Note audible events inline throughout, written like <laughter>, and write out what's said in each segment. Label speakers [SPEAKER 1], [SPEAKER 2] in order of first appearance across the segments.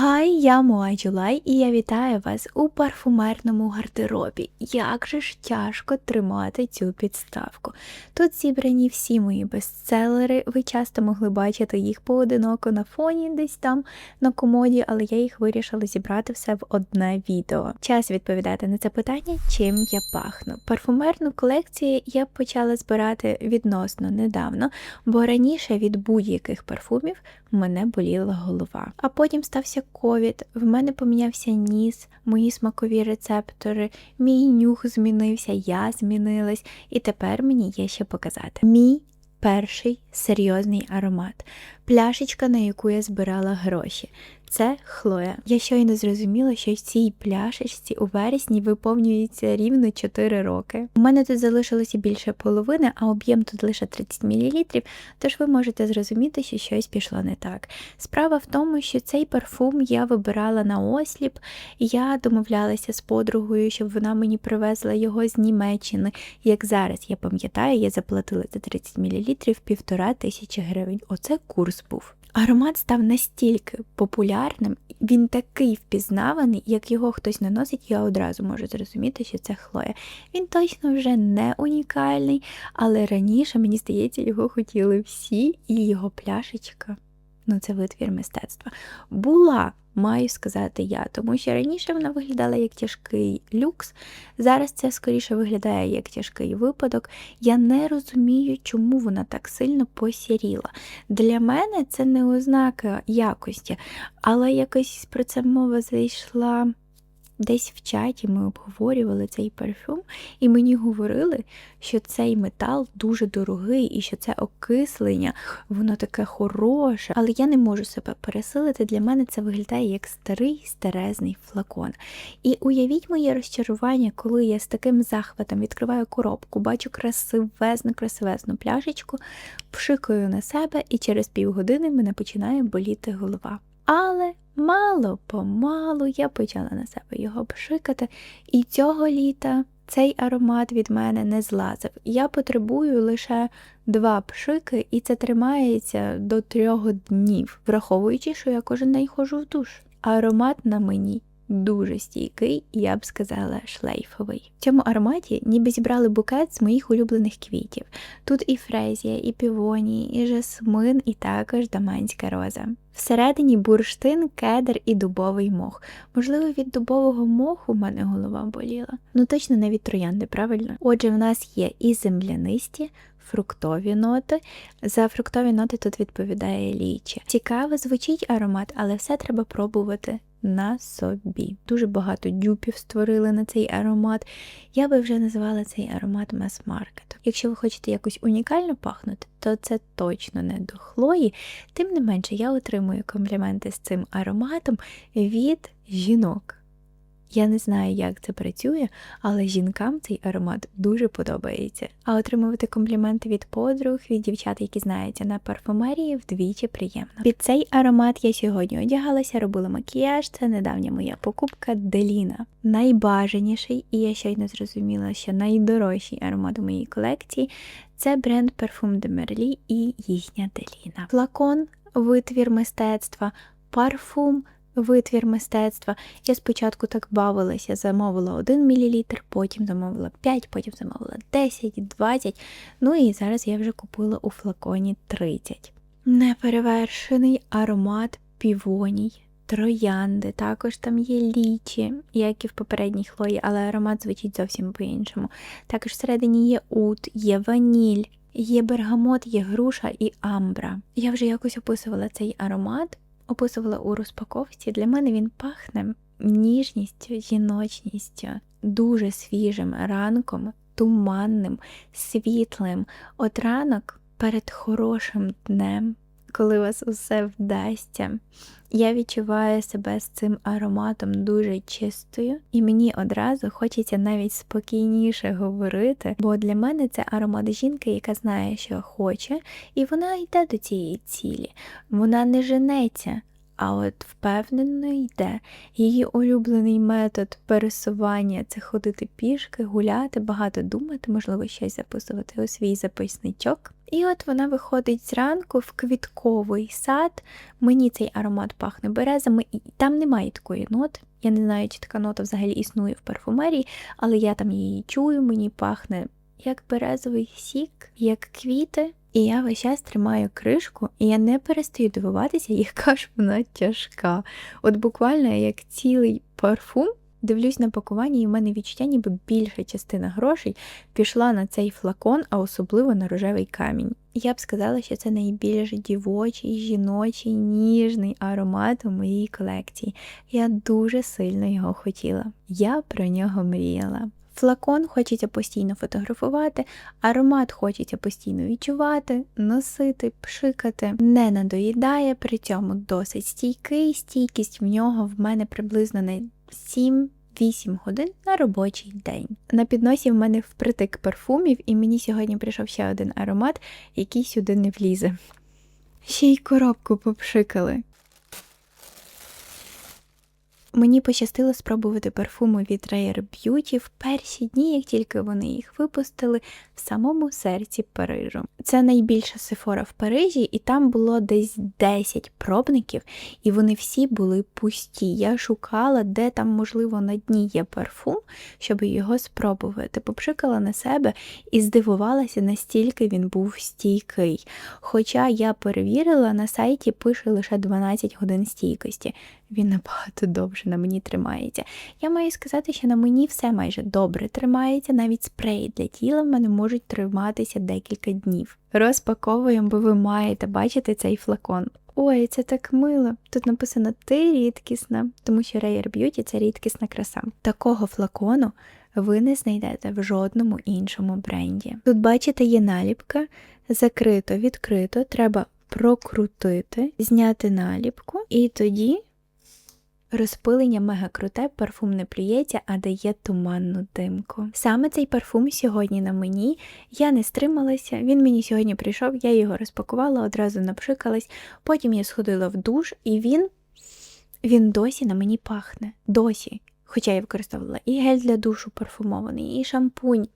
[SPEAKER 1] Хай, я Моа Джулай і я вітаю вас у парфумерному гардеробі. Як же ж тяжко тримати цю підставку. Тут зібрані всі мої бестселери, ви часто могли бачити їх поодиноко на фоні, десь там на комоді, але я їх вирішила зібрати все в одне відео. Час відповідати на це питання, чим я пахну. Парфумерну колекцію я почала збирати відносно недавно, бо раніше від будь-яких парфумів мене боліла голова. А потім стався ковід, в мене помінявся ніс, мої смакові рецептори, мій нюх змінився, я змінилась, і тепер мені є що показати. Мій перший серйозний аромат, пляшечка, на яку я збирала гроші. Це Хлоя. Я щойно зрозуміла, що цій пляшечці у вересні виповнюється рівно 4 роки. У мене тут залишилося більше половини, а об'єм тут лише 30 мл, тож ви можете зрозуміти, що щось пішло не так. Справа в тому, що цей парфум я вибирала на осліп, і я домовлялася з подругою, щоб вона мені привезла його з Німеччини. Як зараз я пам'ятаю, я заплатила за 30 мл півтора тисячі гривень. Оце курс був. Аромат став настільки популярним, він такий впізнаваний, як його хтось наносить, я одразу можу зрозуміти, що це Хлоя. Він точно вже не унікальний, але раніше, мені здається, його хотіли всі, і його пляшечка, ну це витвір мистецтва, була. Маю сказати я, тому що раніше вона виглядала як тяжкий люкс, зараз це скоріше виглядає як тяжкий випадок. Я не розумію, чому вона так сильно посіріла. Для мене це не ознака якості, але якось про це мова зайшла. Десь в чаті ми обговорювали цей парфюм, і мені говорили, що цей метал дуже дорогий і що це окислення, воно таке хороше. Але я не можу себе пересилити. Для мене це виглядає як старий старезний флакон. І уявіть моє розчарування, коли я з таким захватом відкриваю коробку, бачу красивезну, красивезну пляшечку, пшикаю на себе, і через півгодини мене починає боліти голова. Але мало помалу я почала на себе його пшикати, і цього літа цей аромат від мене не злазив. Я потребую лише два пшики, і це тримається до трьох днів, враховуючи, що я кожен день ходжу в душ. Аромат на мені дуже стійкий, я б сказала, шлейфовий. В цьому ароматі ніби зібрали букет з моїх улюблених квітів. Тут і фрезія, і півонії, і жасмин, і також даманська роза. Всередині бурштин, кедр і дубовий мох. Можливо, від дубового моху в мене голова боліла. Ну точно не від троянди, правильно? Отже, в нас є і землянисті, фруктові ноти. За фруктові ноти тут відповідає лічі. Цікаво звучить аромат, але все треба пробувати на собі. Дуже багато дюпів створили на цей аромат. Я би вже називала цей аромат мас-маркету. Якщо ви хочете якось унікально пахнути, то це точно не до хлої. Тим не менше, я отримую компліменти з цим ароматом від жінок. Я не знаю, як це працює, але жінкам цей аромат дуже подобається. А отримувати компліменти від подруг, від дівчат, які знаються на парфумерії, вдвічі приємно. Під цей аромат я сьогодні одягалася, робила макіяж. Це недавня моя покупка Деліна. Найбажаніший, і я щойно зрозуміла, що найдорожчий аромат у моїй колекції це бренд Parfum de Merli і їхня Деліна. Флакон, витвір мистецтва, парфум витвір мистецтва. Я спочатку так бавилася, замовила 1 мл, потім замовила 5, потім замовила 10, 20. Ну і зараз я вже купила у флаконі 30. Неперевершений аромат півоній. Троянди, також там є лічі, як і в попередній хлої, але аромат звучить зовсім по-іншому. Також всередині є ут, є ваніль, є бергамот, є груша і амбра. Я вже якось описувала цей аромат описувала у розпаковці, для мене він пахне ніжністю, жіночністю, дуже свіжим ранком, туманним, світлим. От ранок перед хорошим днем, коли у вас усе вдасться. Я відчуваю себе з цим ароматом дуже чистою, і мені одразу хочеться навіть спокійніше говорити, бо для мене це аромат жінки, яка знає, що хоче, і вона йде до цієї цілі. Вона не женеться, а от впевнено йде. Її улюблений метод пересування це ходити пішки, гуляти, багато думати, можливо, щось записувати у свій записничок. І от вона виходить зранку в квітковий сад. Мені цей аромат пахне березами, і там немає такої ноти. Я не знаю, чи така нота взагалі існує в парфумерії, але я там її чую, мені пахне як березовий сік, як квіти. І я весь час тримаю кришку, і я не перестаю дивуватися, <laughs> яка ж вона тяжка. От буквально як цілий парфум. Дивлюсь на пакування, і в мене відчуття, ніби більша частина грошей пішла на цей флакон, а особливо на рожевий камінь. Я б сказала, що це найбільш дівочий, жіночий, ніжний аромат у моїй колекції. Я дуже сильно його хотіла. Я про нього мріяла. Флакон хочеться постійно фотографувати, аромат хочеться постійно відчувати, носити, пшикати, не надоїдає, при цьому досить стійкий. Стійкість в нього в мене приблизно на 7-8 годин на робочий день. На підносі в мене впритик парфумів, і мені сьогодні прийшов ще один аромат, який сюди не влізе. Ще й коробку попшикали. Мені пощастило спробувати парфуми від Rare Beauty в перші дні, як тільки вони їх випустили в самому серці Парижу. Це найбільша сефора в Парижі, і там було десь 10 пробників, і вони всі були пусті. Я шукала, де там, можливо, на дні є парфум, щоб його спробувати. Попшикала на себе і здивувалася, настільки він був стійкий. Хоча я перевірила, на сайті пише лише 12 годин стійкості. Він набагато довше на мені тримається. Я маю сказати, що на мені все майже добре тримається, навіть спреї для тіла в мене можуть триматися декілька днів. Розпаковуємо, бо ви маєте бачити цей флакон. Ой, це так мило. Тут написано ти рідкісна, тому що Rare Beauty – це рідкісна краса. Такого флакону ви не знайдете в жодному іншому бренді. Тут, бачите, є наліпка, закрито, відкрито, треба прокрутити, зняти наліпку, і тоді Розпилення мега круте, парфум не плюється, а дає туманну димку. Саме цей парфум сьогодні на мені. Я не стрималася, він мені сьогодні прийшов, я його розпакувала, одразу напшикалась, потім я сходила в душ, і він він досі на мені пахне. Досі. Хоча я використовувала і гель для душу парфумований, і шампунь.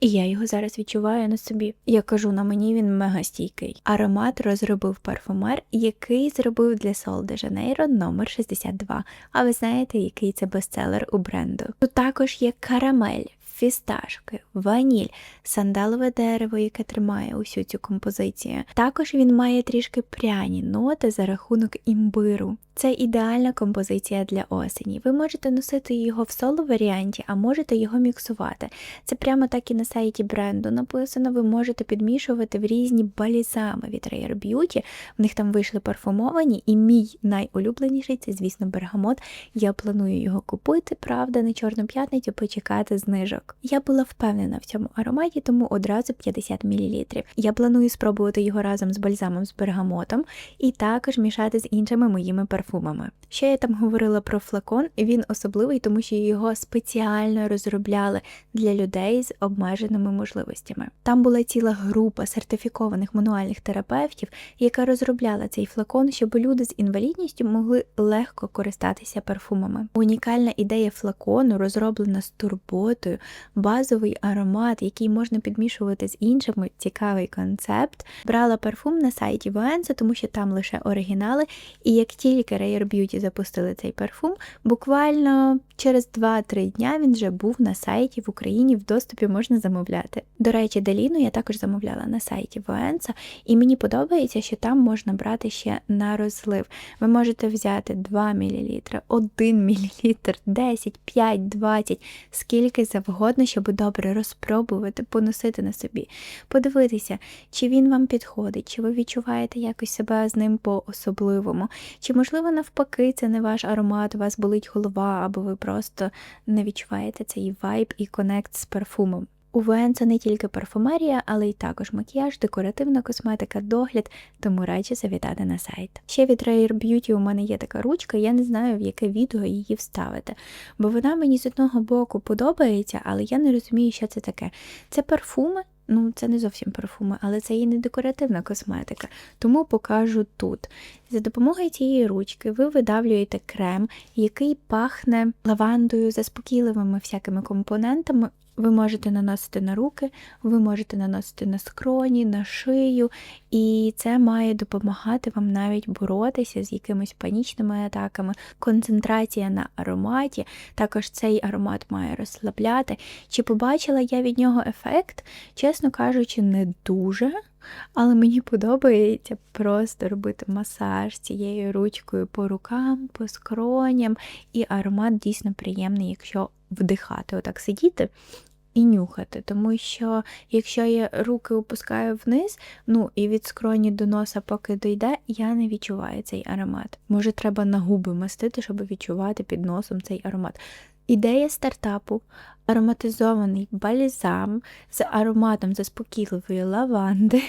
[SPEAKER 1] І я його зараз відчуваю на собі. Я кажу, на мені він мега стійкий. Аромат розробив парфумер, який зробив для Sol de Janeiro номер 62. А ви знаєте, який це бестселер у бренду? Тут також є карамель, фісташки, ваніль, сандалове дерево, яке тримає усю цю композицію. Також він має трішки пряні ноти за рахунок імбиру. Це ідеальна композиція для осені. Ви можете носити його в соло варіанті, а можете його міксувати. Це прямо так і на сайті бренду написано. Ви можете підмішувати в різні балізами від Rare Beauty. В них там вийшли парфумовані, і мій найулюбленіший це, звісно, бергамот. Я планую його купити, правда, на Чорну п'ятницю почекати знижок. Я була впевнена в цьому ароматі, тому одразу 50 мл. Я планую спробувати його разом з бальзамом з бергамотом і також мішати з іншими моїми парфумами парфумами. Ще я там говорила про флакон, і він особливий, тому що його спеціально розробляли для людей з обмеженими можливостями. Там була ціла група сертифікованих мануальних терапевтів, яка розробляла цей флакон, щоб люди з інвалідністю могли легко користатися парфумами. Унікальна ідея флакону розроблена з турботою, базовий аромат, який можна підмішувати з іншими. Цікавий концепт. Брала парфум на сайті Военса, тому що там лише оригінали, і як тільки Rare Beauty запустили цей парфум, буквально через 2-3 дня він вже був на сайті в Україні, в доступі можна замовляти. До речі, Деліну я також замовляла на сайті Военса, і мені подобається, що там можна брати ще на розлив. Ви можете взяти 2 мл, 1 мл, 10, 5, 20, скільки завгодно, щоб добре розпробувати, поносити на собі, подивитися, чи він вам підходить, чи ви відчуваєте якось себе з ним по-особливому, чи, можливо, Можливо, навпаки, це не ваш аромат, у вас болить голова, або ви просто не відчуваєте цей вайб і конект з парфумом. У ВН це не тільки парфумерія, але й також макіяж, декоративна косметика, догляд, тому раджу завітати на сайт. Ще від Rare Beauty у мене є така ручка, я не знаю, в яке відео її вставити, бо вона мені з одного боку подобається, але я не розумію, що це таке. Це парфуми, Ну, це не зовсім парфуми, але це і не декоративна косметика, тому покажу тут. За допомогою цієї ручки ви видавлюєте крем, який пахне лавандою, заспокійливими всякими компонентами. Ви можете наносити на руки, ви можете наносити на скроні, на шию, і це має допомагати вам навіть боротися з якимись панічними атаками. Концентрація на ароматі, також цей аромат має розслабляти. Чи побачила я від нього ефект? Чесно кажучи, не дуже. Але мені подобається просто робити масаж цією ручкою по рукам, по скроням, і аромат дійсно приємний, якщо вдихати, отак сидіти і нюхати. Тому що якщо я руки опускаю вниз, ну і від скроні до носа, поки дойде, я не відчуваю цей аромат. Може, треба на губи мастити, щоб відчувати під носом цей аромат. Ідея стартапу ароматизований бальзам з ароматом заспокійливої лаванди,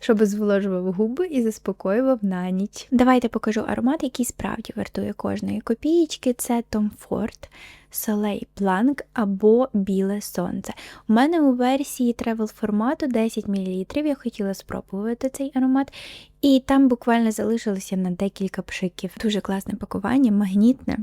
[SPEAKER 1] щоб зволожував губи і заспокоював на ніч. Давайте покажу аромат, який справді вартує кожної копієчки. Це Tom Ford Soleil Blanc або Біле Сонце. У мене у версії тревел формату 10 мл. Я хотіла спробувати цей аромат, і там буквально залишилося на декілька пшиків. Дуже класне пакування, магнітне.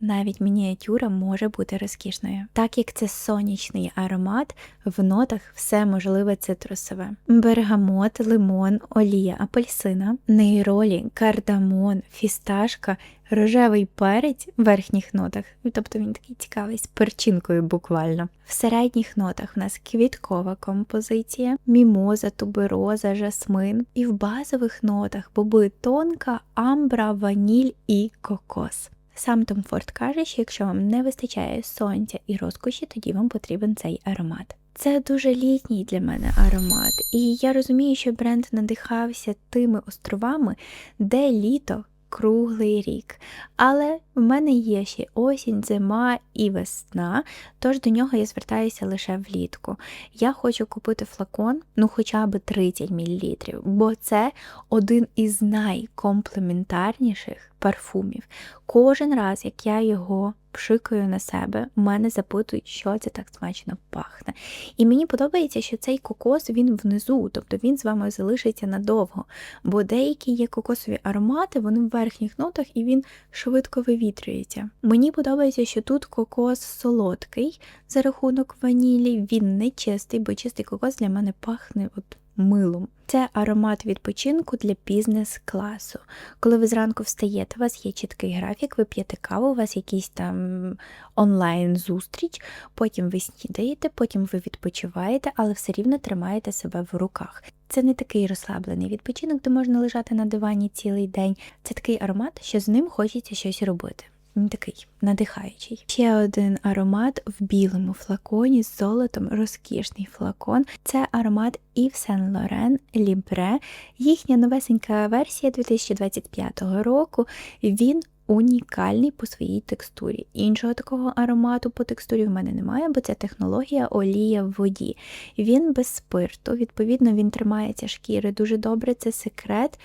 [SPEAKER 1] Навіть мініатюра може бути розкішною. Так як це сонячний аромат, в нотах все можливе цитрусове: бергамот, лимон, олія, апельсина, нейролі, кардамон, фісташка, рожевий перець в верхніх нотах, тобто він такий цікавий з перчинкою буквально. В середніх нотах в нас квіткова композиція, мімоза, тубероза, жасмин. І в базових нотах боби тонка, амбра, ваніль і кокос. Сам Том Форд каже, що якщо вам не вистачає сонця і розкоші, тоді вам потрібен цей аромат. Це дуже літній для мене аромат, і я розумію, що бренд надихався тими островами, де літо круглий рік. Але в мене є ще осінь, зима і весна, тож до нього я звертаюся лише влітку. Я хочу купити флакон, ну хоча б 30 мл, бо це один із найкомплементарніших парфумів. Кожен раз, як я його пшикаю на себе, у мене запитують, що це так смачно пахне. І мені подобається, що цей кокос він внизу, тобто він з вами залишиться надовго. Бо деякі є кокосові аромати, вони в верхніх нотах і він швидко вивітрюється. Мені подобається, що тут кокос солодкий за рахунок ванілі, він не чистий, бо чистий кокос для мене пахне от милом. Це аромат відпочинку для бізнес-класу. Коли ви зранку встаєте, у вас є чіткий графік, ви п'єте каву, у вас якийсь там онлайн-зустріч, потім ви снідаєте, потім ви відпочиваєте, але все рівно тримаєте себе в руках. Це не такий розслаблений відпочинок, де можна лежати на дивані цілий день. Це такий аромат, що з ним хочеться щось робити. Такий надихаючий. Ще один аромат в білому флаконі з золотом, розкішний флакон. Це аромат Yves Saint Laurent Libre. Їхня новесенька версія 2025 року. Він унікальний по своїй текстурі. Іншого такого аромату по текстурі в мене немає, бо це технологія олія в воді. Він без спирту, відповідно, він тримається шкіри дуже добре. Це секрет,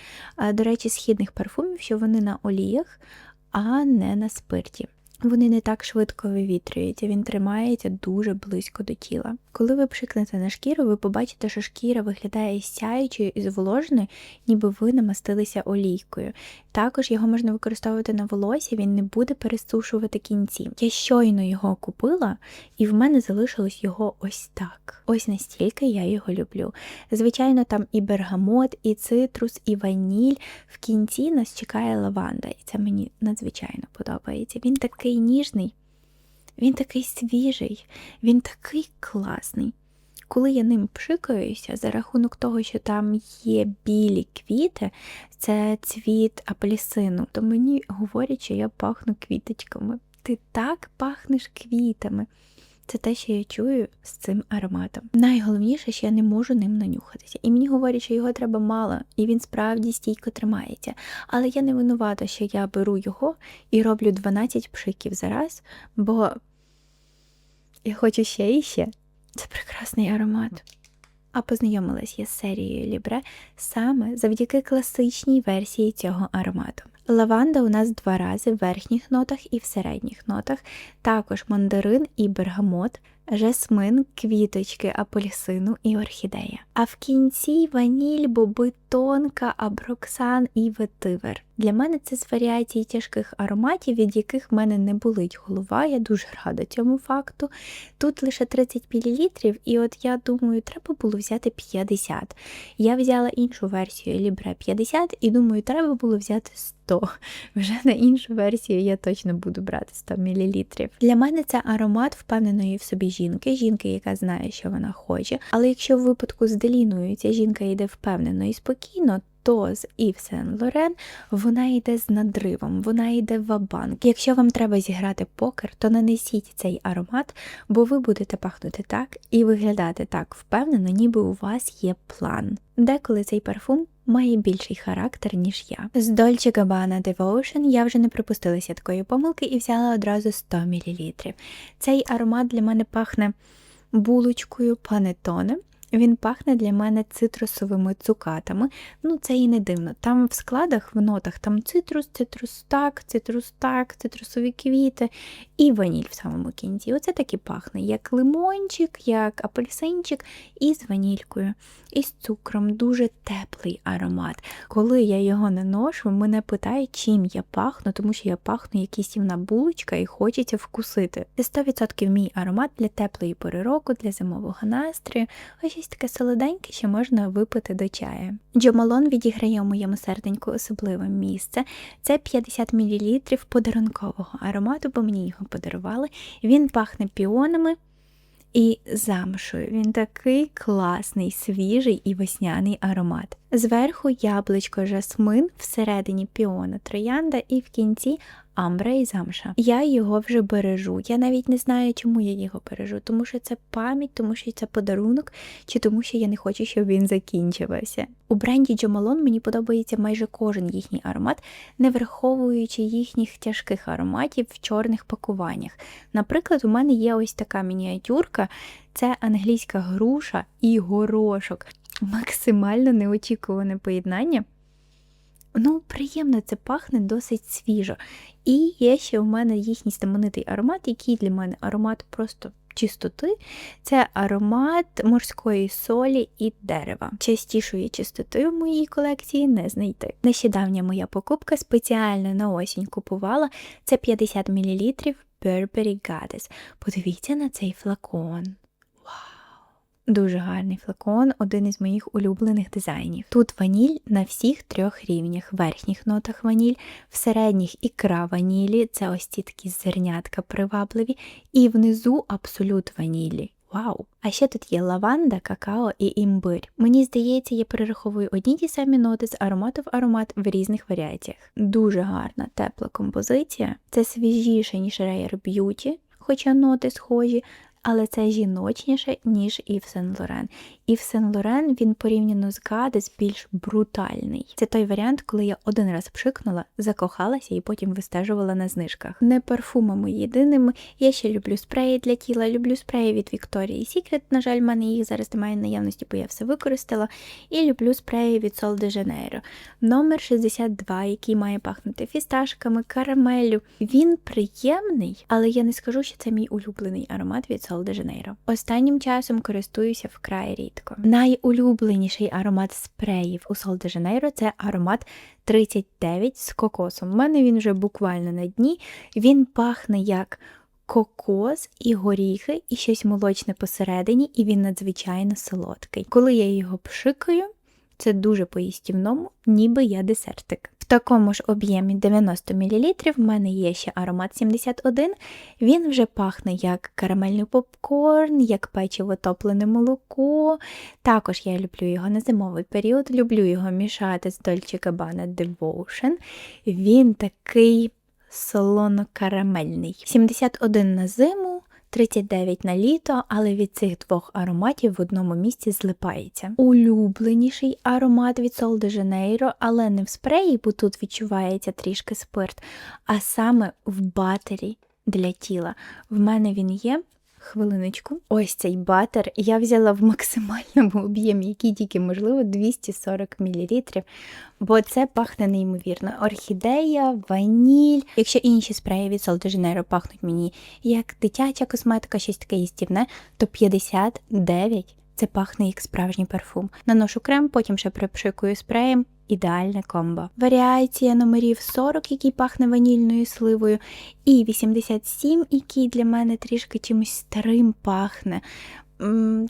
[SPEAKER 1] до речі, східних парфумів, що вони на оліях а не на спирті. Вони не так швидко вивітрюються, він тримається дуже близько до тіла. Коли ви пшикнете на шкіру, ви побачите, що шкіра виглядає сяючою і зволоженою, ніби ви намастилися олійкою. Також його можна використовувати на волосі, він не буде пересушувати кінці. Я щойно його купила, і в мене залишилось його ось так. Ось настільки я його люблю. Звичайно, там і бергамот, і цитрус, і ваніль. В кінці нас чекає лаванда, і це мені надзвичайно подобається. Він такий ніжний, він такий свіжий, він такий класний. Коли я ним пшикаюся, за рахунок того, що там є білі квіти, це цвіт апельсину, то мені говорять, що я пахну квіточками. Ти так пахнеш квітами. Це те, що я чую з цим ароматом. Найголовніше, що я не можу ним нанюхатися. І мені говорять, що його треба мало, і він справді стійко тримається. Але я не винувата, що я беру його і роблю 12 пшиків зараз, бо я хочу ще і ще. Це прекрасний аромат. А познайомилась я з серією Лібре саме завдяки класичній версії цього аромату. Лаванда у нас два рази в верхніх нотах і в середніх нотах, також мандарин і бергамот, жасмин, квіточки апельсину і орхідея. А в кінці ваніль, боби тонка, аброксан і ветивер. Для мене це з варіацій тяжких ароматів, від яких в мене не болить голова. Я дуже рада цьому факту. Тут лише 30 мл, і от я думаю, треба було взяти 50. Я взяла іншу версію Libre 50 і думаю, треба було взяти 100. Вже на іншу версію я точно буду брати 100 мл. Для мене це аромат впевненої в собі жінки, жінки, яка знає, що вона хоче. Але якщо в випадку з Деліною ця жінка йде впевнено і спокійно, то з Yves Saint Laurent вона йде з надривом, вона йде в банк. Якщо вам треба зіграти покер, то нанесіть цей аромат, бо ви будете пахнути так і виглядати так впевнено, ніби у вас є план. Деколи цей парфум має більший характер, ніж я. З Dolce Gabbana Devotion я вже не припустилася такої помилки і взяла одразу 100 мл. Цей аромат для мене пахне булочкою панетоне. Він пахне для мене цитрусовими цукатами. Ну, це і не дивно. Там в складах, в нотах там цитрус, цитрус так, цитрус так, цитрусові квіти і ваніль в самому кінці. Оце так і пахне, як лимончик, як апельсинчик із ванількою, і з цукром. Дуже теплий аромат. Коли я його наношу, мене питають, чим я пахну, тому що я пахну якісь їмна булочка і хочеться вкусити. Це 100% мій аромат для теплої пори року, для зимового настрою. Ось щось таке солоденьке, що можна випити до чаю. Джомалон відіграє у моєму серденьку особливе місце. Це 50 мл подарункового аромату, бо мені його подарували. Він пахне піонами. І замшою. Він такий класний, свіжий і весняний аромат. Зверху яблучко жасмин, всередині піона троянда і в кінці амбра і замша. Я його вже бережу. Я навіть не знаю, чому я його бережу, тому що це пам'ять, тому що це подарунок, чи тому що я не хочу, щоб він закінчувався. У бренді Джомалон мені подобається майже кожен їхній аромат, не враховуючи їхніх тяжких ароматів в чорних пакуваннях. Наприклад, у мене є ось така мініатюрка. Це англійська груша і горошок. Максимально неочікуване поєднання. Ну, приємно це пахне досить свіжо. І є ще у мене їхній знаменитий аромат, який для мене аромат просто чистоти. Це аромат морської солі і дерева. Частішої чистоти в моїй колекції не знайти. Нещодавня моя покупка спеціально на осінь купувала це 50 мл Burberry Goddess. Подивіться на цей флакон. Дуже гарний флакон, один із моїх улюблених дизайнів. Тут ваніль на всіх трьох рівнях: верхніх нотах ваніль, в середніх ікра ванілі, це ось ці такі зернятка привабливі, і внизу абсолют ванілі. Вау! А ще тут є лаванда, какао і імбир. Мені здається, я перераховую одні ті самі ноти з аромату в аромат в різних варіаціях. Дуже гарна, тепла композиція. Це свіжіше, ніж Rare Beauty, хоча ноти схожі, але це жіночніше, ніж Yves Saint Laurent. Yves Saint Laurent, він порівняно з Гадес більш брутальний. Це той варіант, коли я один раз пшикнула, закохалася і потім вистежувала на знижках. Не парфумами єдиними. Я ще люблю спреї для тіла, люблю спреї від Victoria's Secret. На жаль, в мене їх зараз немає наявності, бо я все використала. І люблю спреї від Sol de Janeiro. Номер 62, який має пахнути фісташками, карамеллю. Він приємний, але я не скажу, що це мій улюблений аромат від Sol Сол де Жанейро. Останнім часом користуюся вкрай рідко. Найулюбленіший аромат спреїв у Сол де Жанейро це аромат 39 з кокосом. У мене він вже буквально на дні. Він пахне як. Кокос і горіхи, і щось молочне посередині, і він надзвичайно солодкий. Коли я його пшикаю, це дуже по-їстівному, ніби я десертик. В такому ж об'ємі 90 мл в мене є ще аромат 71. Він вже пахне як карамельний попкорн, як печиво топлене молоко. Також я люблю його на зимовий період, люблю його мішати з Dolce Gabbana Devotion. Він такий солоно-карамельний. 71 на зиму. 39 на літо, але від цих двох ароматів в одному місці злипається. Улюбленіший аромат від Sol de Janeiro, але не в спреї, бо тут відчувається трішки спирт, а саме в батері для тіла. В мене він є Хвилиночку. Ось цей батер я взяла в максимальному <laughs> об'ємі, який тільки можливо, 240 мл, бо це пахне неймовірно. Орхідея, ваніль. Якщо інші спреї від Sol пахнуть мені як дитяча косметика, щось таке їстівне, то 59 це пахне як справжній парфум. Наношу крем, потім ще припшикую спреєм. Ідеальне комбо. Варіація номерів 40, який пахне ванільною сливою, і 87, який для мене трішки чимось старим пахне.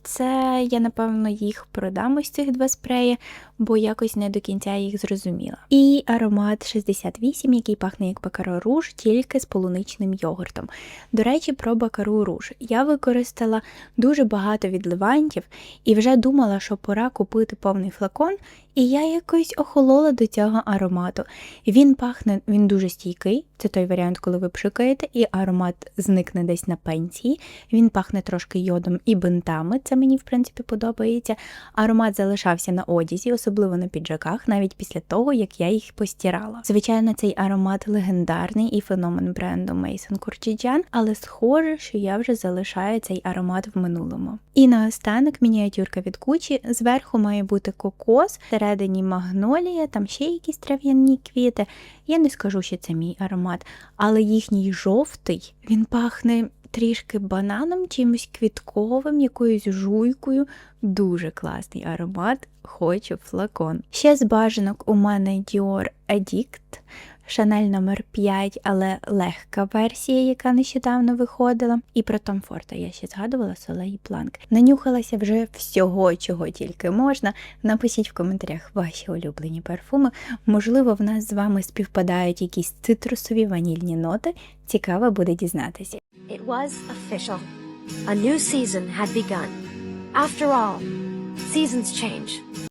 [SPEAKER 1] Це я, напевно, їх продам ось цих два спреї, бо якось не до кінця їх зрозуміла. І аромат 68, який пахне як бакаро руж, тільки з полуничним йогуртом. До речі, про бакару руж. Я використала дуже багато відливантів і вже думала, що пора купити повний флакон, і я якось охолола до цього аромату. Він пахне, він дуже стійкий. Це той варіант, коли ви пшикаєте, і аромат зникне десь на пенсії. Він пахне трошки йодом і бинтами. Це мені в принципі подобається. Аромат залишався на одязі, особливо на піджаках, навіть після того, як я їх постирала. Звичайно, цей аромат легендарний і феномен бренду Mason Kurchijan, але схоже, що я вже залишаю цей аромат в минулому. І наостанок мініатюрка від Gucci. Зверху має бути кокос, всередині магнолія, там ще якісь трав'яні квіти. Я не скажу, що це мій аромат, але їхній жовтий він пахне трішки бананом, чимось квітковим, якоюсь жуйкою. Дуже класний аромат. Хочу флакон. Ще з бажанок у мене Dior Addict. Шанель номер 5, але легка версія, яка нещодавно виходила. І про Том Форта я ще згадувала Солей Планк. Нанюхалася вже всього, чого тільки можна. Напишіть в коментарях ваші улюблені парфуми. Можливо, в нас з вами співпадають якісь цитрусові ванільні ноти. Цікаво буде дізнатися.
[SPEAKER 2] It was official. A new season had begun. After all, seasons change.